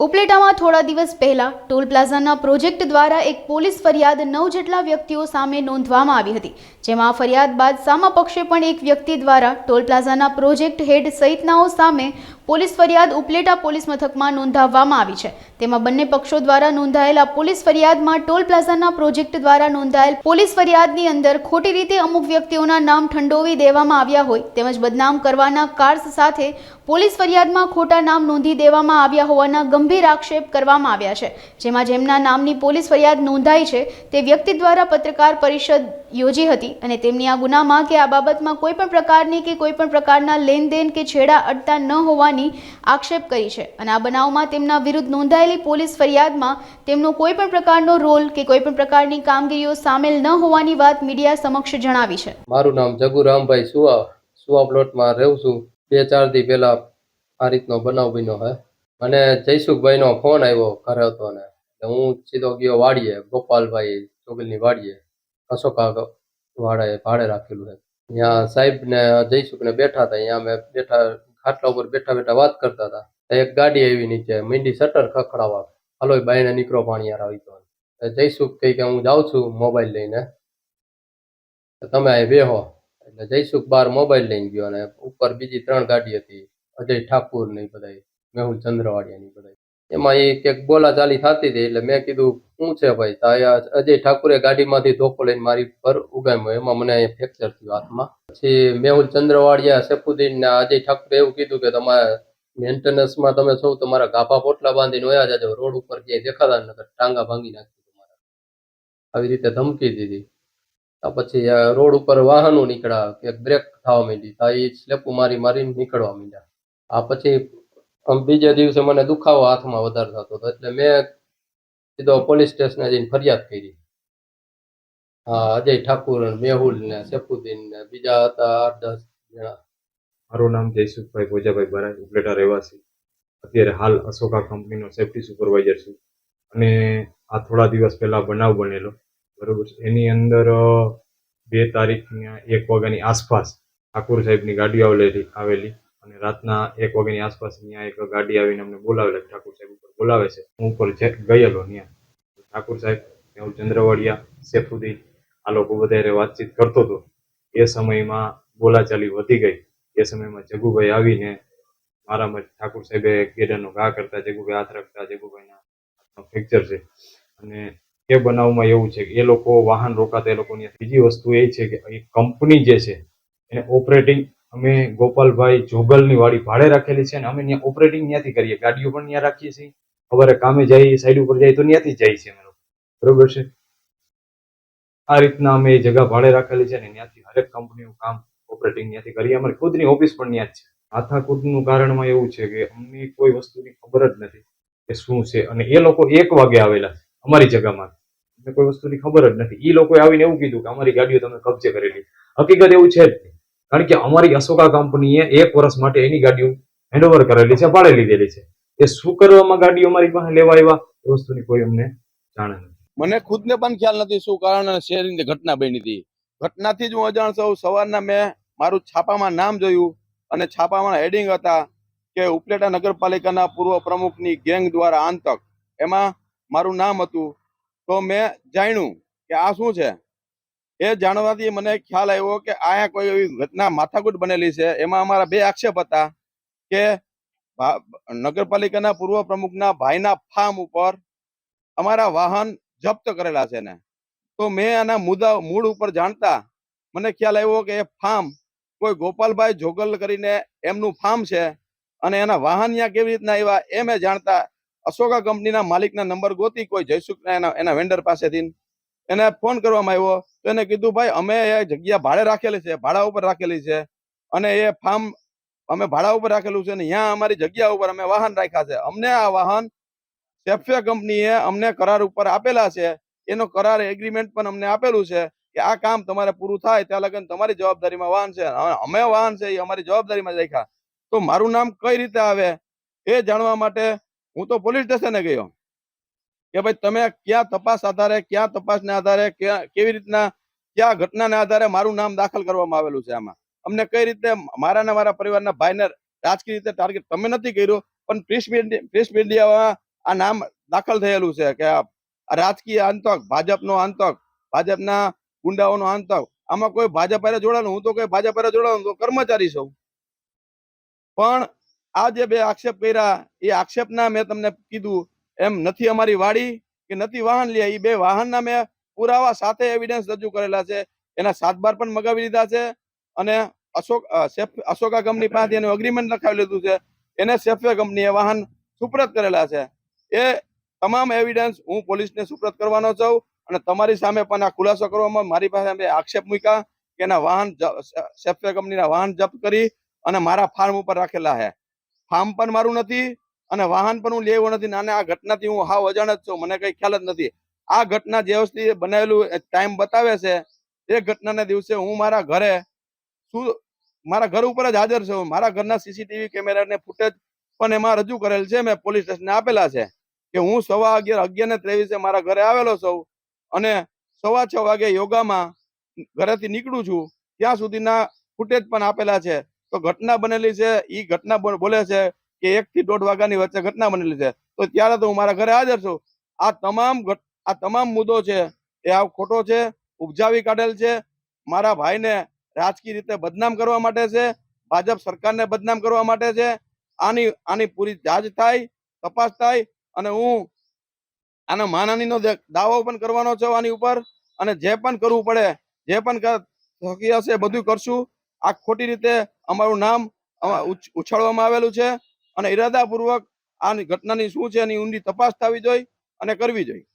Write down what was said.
ઉપલેટામાં થોડા દિવસ પહેલા ટોલ પ્લાઝાના પ્રોજેક્ટ દ્વારા એક પોલીસ ફરિયાદ નવ જેટલા વ્યક્તિઓ સામે નોંધવામાં આવી હતી. જેમાં ફરિયાદ બાદ સામા પક્ષે પણ એક વ્યક્તિ દ્વારા ટોલ પ્લાઝાના પ્રોજેક્ટ હેડ સહિતનાઓ સામે પોલીસ ફરિયાદ ઉપલેટા પોલીસ મથકમાં નોંધાવવામાં આવી છે. તેમાં બંને પક્ષો દ્વારા નોંધાયેલા પોલીસ ફરિયાદમાં ટોલ પ્લાઝાના પ્રોજેક્ટ દ્વારા નોંધાયેલ પોલીસ ફરિયાદની અંદર ખોટી રીતે અમુક વ્યક્તિઓના નામ ઠંડોવી દેવામાં આવ્યા હોય તેમજ બદનામ કરવાના કાર્સ સાથે પોલીસ ફરિયાદમાં ખોટા નામ નોંધી દેવામાં આવ્યા હોવાના ગંભીર આક્ષેપ કરવામાં આવ્યા છે. જેમાં જેમના નામની પોલીસ ફરિયાદ નોંધાઈ છે તે વ્યક્તિ દ્વારા પત્રકાર પરિષદ યોજી હતી અને તેમની આ ગુનામાં કે આ બાબતમાં કોઈ પણ પ્રકારની કે કોઈ પણ પ્રકારના લેનદેન કે છેડા અડતા ન હોવાની આક્ષેપ કરી છે. અને આ બનાવમાં તેમના વિરુદ્ધ નોંધાયેલી પોલીસ ફરિયાદમાં તેમનો કોઈ પણ પ્રકારનો રોલ કે કોઈ પણ પ્રકારની કામગીરીઓ સામેલ ન હોવાની વાત મીડિયા સમક્ષ જણાવી છે. મારું નામ જગુ રામભાઈ સુવા સુવા પ્લોટમાં રહું છું. બે ચાર દી પહેલા આ રીતનો બનાવ બન્યો હે મને જયસુખભાઈનો ફોન આવ્યો ઘરે હતો ને. હું સીધો ગયો વાડીએ, ગોપાલભાઈ ચોગલની વાડીએ. અશોકા વાડાએ ભાડે રાખેલું છે. ત્યાં સાહેબ ને જયસુખ ને બેઠા હતા. અહીંયા અમે બેઠા ખાટલા ઉપર બેઠા બેઠા વાત કરતા હતા. એક ગાડી આવી નીચે, મીંડી શટર ખખડાવા હલો બાઈને નીકળો પાણી યાર આવી તો. જયસુખ કહી કે હું જાઉં છું મોબાઈલ લઈને. તમે અહીં બેહો. એટલે જયસુખ બાર મોબાઈલ લઈને ગયો અને ઉપર બીજી ત્રણ ગાડી હતી. અજય ઠાકુર ને બધા મેહુલ ચંદ્રવાડિયા ની બધા એમાં એ ક્યાંક બોલા ચાલી થતી હતી એટલે મેં કીધું, શું છે ભાઈ? તા અજય ઠાકુરે ગાડીમાંથી ધોકો લઈને મારી પર ઉગામ્યો. એમાં મને ફ્રેક્ચર થયું હાથમાં. પછી મેહુલ ચંદ્રવાડિયા સેફુદ્દીન ને અજય ઠાકુરે એવું કીધું કે તમારે મેન્ટેનન્સમાં તમે સૌ તમારા ગાભા પોટલા બાંધીને વયા જાજો. રોડ ઉપર ક્યાંય દેખાતા નતર ટાંગા ભાંગી નાખી તમારા આવી રીતે ધમકી દીધી. આ પછી રોડ ઉપર વાહનો નીકળ્યા. કે બ્રેક થવા માંડી. તો એ સ્લેપુ મારી મારીને નીકળવા માંડ્યા. આ પછી બીજા દિવસે મને દુખાવો હાથમાં વધારે થતો હતો. એટલે મેં સીધો પોલીસ સ્ટેશને જઈને ફરિયાદ કરી. અજય ઠાકુર મેહુલ ને સેફુદ્દીન ને, બીજા હતા આઠ દસ જણા. મારું નામ જયસુખભાઈ ભોજાભાઈ બરાજ ઉપલેટા રહેવાસી. અત્યારે હાલ અશોકા કંપનીનો સેફટી સુપરવાઇઝર છું. અને આ થોડા દિવસ પહેલા બનાવ બનેલો. બરોબર છે. એની અંદર બે તારીખના એક વાગ્યાની આસપાસ ઠાકુર સાહેબની ગાડી આવેલી આવેલી. અને રાતના એક વાગ્યાની આસપાસ ત્યાં એક ગાડી આવીને અમને બોલાવેલા. ઠાકુર સાહેબ ઉપર બોલાવે છે. હું ઉપર ગયેલો ત્યાં. ઠાકુર સાહેબ, મેહુલ ચંદ્રવાડિયા સેફુદ્દીન આ લોકો વધારે વાતચીત કરતો હતો. એ સમયમાં બોલાચાલી વધી ગઈ. એ સમયમાં જગુભાઈ આવીને મારામાં ઠાકુર સાહેબે ગેડાનો ઘા કરતા, જગુભાઈ હાથ રાખતા, જગુભાઈના હાથમાં ફ્રેક્ચર છે. અને એ બનાવમાં એવું છે કે એ લોકો વાહન રોકાતા, એ લોકોની બીજી વસ્તુ એ છે કે એ કંપની જે છે, એને ઓપરેટિંગ અમે ગોપાલભાઈ જોગલની વાડી ભાડે રાખેલી છે અને અમે ત્યાં ઓપરેટિંગ ત્યાંથી કરીએ. ગાડીઓ પણ ત્યાં રાખીએ છીએ. સવારે કામે જઈએ, સાઈડ ઉપર જઈએ તો ત્યાંથી જાય છીએ અમે બરોબર છે? આ રીતના અમે એ જગા ભાડે રાખેલી છે ને ત્યાંથી હરેક કંપનીનું કામ ઓપરેટિંગ ત્યાંથી કરીએ. અમારી ખુદની ઓફિસ પણ ત્યાં જ છે. માથાકૂટનું કારણમાં એવું છે કે અમને કોઈ વસ્તુની ખબર જ નથી કે શું છે. અને એ લોકો એક વાગે આવેલા અમારી જગામાં. અમને કોઈ વસ્તુની ખબર જ નથી. એ લોકોએ આવીને એવું કીધું કે અમારી ગાડીઓ તમે કબજે કરેલી હકીકત એવું છે જ નહીં. કારણ કે અમારી અશોકા કંપનીએ એક વર્ષ માટે એની ગાડીઓ હેન્ડઓવર કરેલી છે, ભાડે લીધેલી છે. એ શું કરવામાં ગાડીઓ અમારી પાસે લેવા આવ્યા, એ વસ્તુની કોઈ અમને જાણ નથી. મને ખુદને પણ ખ્યાલ નથી શું કારણ શેરની ઘટના બની હતી. ઘટનાથી જ હું અજાણ છું સવારના મેં મારું છાપામાં નામ જોયું અને છાપામાં હેડિંગ હતા કે ઉપલેટા નગરપાલિકાના પૂર્વ પ્રમુખની ગેંગ દ્વારા આંતક. એમાં મારું નામ હતું. તો મેં જાણ્યું કે આ શું છે? એ જાણવાથી મને ખ્યાલ આવ્યો કે આયા કોઈ એવી ઘટના માથાકૂટ બનેલી છે. એમાં અમારા બે આક્ષેપ હતા કે નગરપાલિકાના પૂર્વ પ્રમુખના ભાઈના ફાર્મ ઉપર અમારા વાહન જપ્ત કરેલા છે ને તો મેં આના મુદ્દા, મૂળ ઉપર જાણતા મને ખ્યાલ આવ્યો કે એ ફાર્મ કોઈ ગોપાલભાઈ જોગલ કરીને એમનું ફાર્મ છે અને એના વાહન ત્યાં કેવી રીતના આવ્યા એ મેં જાણતા. અશોકા કંપનીના માલિકના નંબર ગોતી કોઈ જયસુખના એના એના વેન્ડર પાસેથી. એને ફોન કરવામાં આવ્યો તો એને કીધું, ભાઈ, અમે એ જગ્યા ભાડે રાખેલી છે, ભાડા ઉપર રાખેલી છે અને એ ફાર્મ અમે ભાડા ઉપર રાખેલું છે ને ત્યાં અમારી જગ્યા ઉપર અમે વાહન રાખ્યા છે. અમને આ વાહન સેફે કંપનીએ અમને કરાર ઉપર આપેલા છે. એનો કરાર એગ્રીમેન્ટ પણ અમને આપેલું છે કે આ કામ તમારે પૂરું થાય ત્યાં લગન તમારી જવાબદારીમાં વાહન છે. અમે વાહન છે એ અમારી જવાબદારીમાં રાખ્યા. તો મારું નામ કઈ રીતે આવે એ જાણવા માટે હું તો પોલીસ સ્ટેશને ગયો. કે ભાઈ તમે ક્યાં તપાસ આધારે, ક્યાં તપાસને આધારે કેવી રીતના, ક્યાં ઘટનાને આધારે મારું નામ દાખલ કરવામાં આવેલું છે આમાં. અમને કઈ રીતે મારા ને મારા પરિવારના ભાઈને રાજકીય રીતે ટાર્ગેટ તમે નથી કર્યું, પણ પ્રેસ મીડિયામાં આ નામ દાખલ થયેલું છે કે રાજકીય આંતક, ભાજપનો આંતક, ભાજપના ગુંડાઓનો આંતક. આમાં કોઈ ભાજપ હારે જોડાણું હું તો કોઈ ભાજપ હારે જોડાણું તો કર્મચારી છું. પણ આ જે બે આક્ષેપ કર્યા, એ આક્ષેપના મેં તમને કીધું, એમ નથી અમારી વાડી કે નથી વાહન લે. એ બે વાહનના મેં પુરાવા સાથે એવિડન્સ રજૂ કરેલા છે. એના સાત બાર પણ મગાવી લીધા છે અને અશોક અશોકા કંપની પાસે એનું અગ્રીમેન્ટ લખાવી લીધું છે. એને સેફવે કંપનીએ વાહન સુપ્રત કરેલા છે. એ તમામ એવિડન્સ હું પોલીસને સુપ્રત કરવાનો છું અને તમારી સામે પણ આ ખુલાસો કરવામાં મારી પાસે આક્ષેપ મૂક્યા કે એના વાહન સેફ્ટવેર કંપનીના વાહન જપ્ત કરી અને મારા ફાર્મ ઉપર રાખેલા છે. ફાર્મ પણ મારું નથી અને વાહન પણ હું લેવો નથી. અને આ ઘટનાથી હું હાવ અજાણ જ છું. મને કઈ ખ્યાલ જ નથી. આ ઘટના જે વસ્તુ બનાવેલું ટાઈમ બતાવે છે, એ ઘટનાના દિવસે હું મારા ઘરે શું, મારા ઘર ઉપર જ હાજર છું. મારા ઘરના સીસીટીવી કેમેરાને ફૂટેજ પણ એમાં રજૂ કરેલ છે. મેં પોલીસ સ્ટેશને આપેલા છે. કે હું સવા અગિયાર અગિયાર ને ત્રેવીસે મારા ઘરે આવેલો છું અને સવા છ વાગે યોગામાં ઘરેથી નીકળું છું, ત્યાં સુધીના ફૂટેજ પણ આપેલા છે. તો ઘટના બનેલી છે એ ઘટના બોલ- છે કે એક થી દોઢ વાગ્યાની વચ્ચે ઘટના બનેલી છે. તો ત્યારે તો હું મારા ઘરે હાજર છું. આ તમામ આ તમામ મુદ્દો છે એ આ ખોટો છે, ઉપજાવી કાઢેલ છે. મારા ભાઈને રાજકીય રીતે બદનામ કરવા માટે છે, ભાજપ સરકારને બદનામ કરવા માટે છે. આની આની પૂરી જાજ થાય, તપાસ થાય અને હું આને માનહાનિનો દાવો પણ કરવાનો છે આની ઉપર અને જે પણ કરવું પડે, જે પણ થકી હશે બધું કરશું. આ ખોટી રીતે અમારું નામ ઉછાળવામાં આવેલું છે અને ઈરાદાપૂર્વક આની ઘટનાની શું છે એની ઊંડી તપાસ થવી જોઈએ અને કરવી જોઈએ.